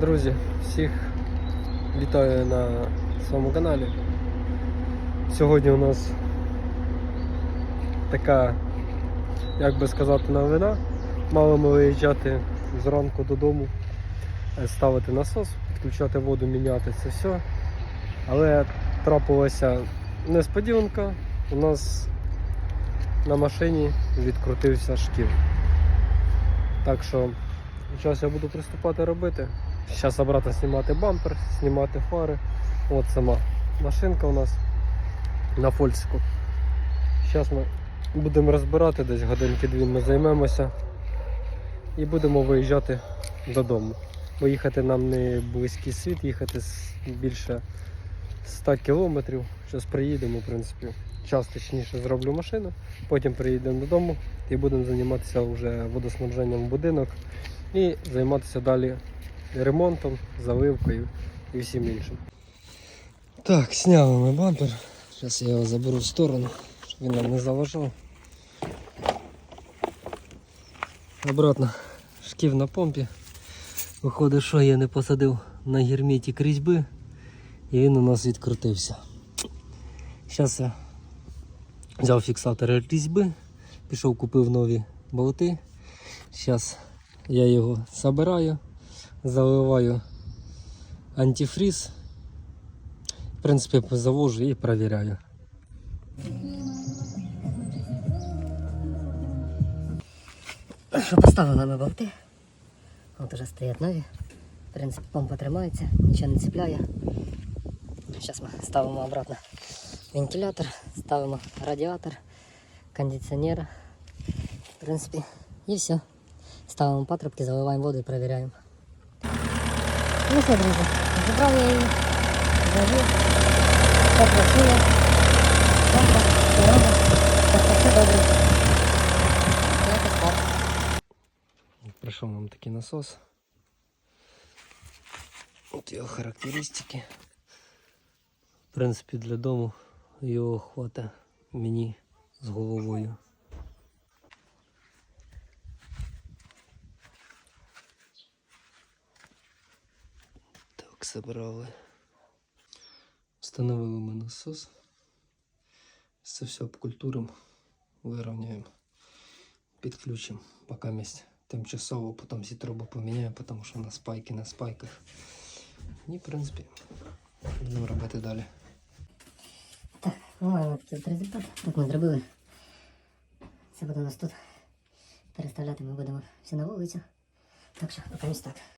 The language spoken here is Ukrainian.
Друзі, всіх вітаю на своєму каналі. Сьогодні у нас така, як би сказати, новина. Мали ми виїжджати зранку додому, е, ставити насос, підключати воду, міняти це все. Але трапилася несподіванка. У нас на машині відкрутився шків. Так що зараз я буду приступати робити. Зараз обратно знімати бампер, знімати фари. От сама машинка у нас на фольсику. Зараз ми будемо розбирати, десь годинки дві ми займемося і будемо виїжджати додому. Бо їхати нам не близький світ, їхати більше 100 кілометрів. Зараз приїдемо, в принципі. Час точніше зроблю машину, потім приїдемо додому і будемо займатися вже водоснабженням будинок і займатися далі ремонтом, заливкою і всім іншим. Так, зняли ми бампер. Зараз я його заберу в сторону, щоб він нам не заважав. Обратно шків на помпі. Виходить, що я не посадив на герметик різьби і він у нас відкрутився. Зараз я взяв фіксатор різьби, пішов купив нові болти. Зараз я його забираю, заливаю антифриз. В принципі, завожу і перевіряю. Що поставили ми болти. От уже стоять нові. В принципі, помпа тримається, нічого не цепляє. Зараз ми ставимо обратно вентилятор, ставимо радіатор, кондиціонер. В принципі, і все. Ставимо патрубки, заливаємо воду і перевіряємо. Ну все, друзі, забрав я її, завів, все працює, все робить, так що добре. Прийшов нам такий насос. От його характеристики. В принципі, для дому його хватить мені з головою. Так, забрали. Встановили ми насос. Це все обкультуримо, вирівняємо, підключимо, поки місць тимчасово, потім всі труби поміняємо, тому що на спайки на спайках. І, в принципі, будемо робити далі. Так, маємо такий от результат. Тут ми зробили. Це буде у нас тут. Переставляти ми будемо все на вулицю. Так що, поки ось так.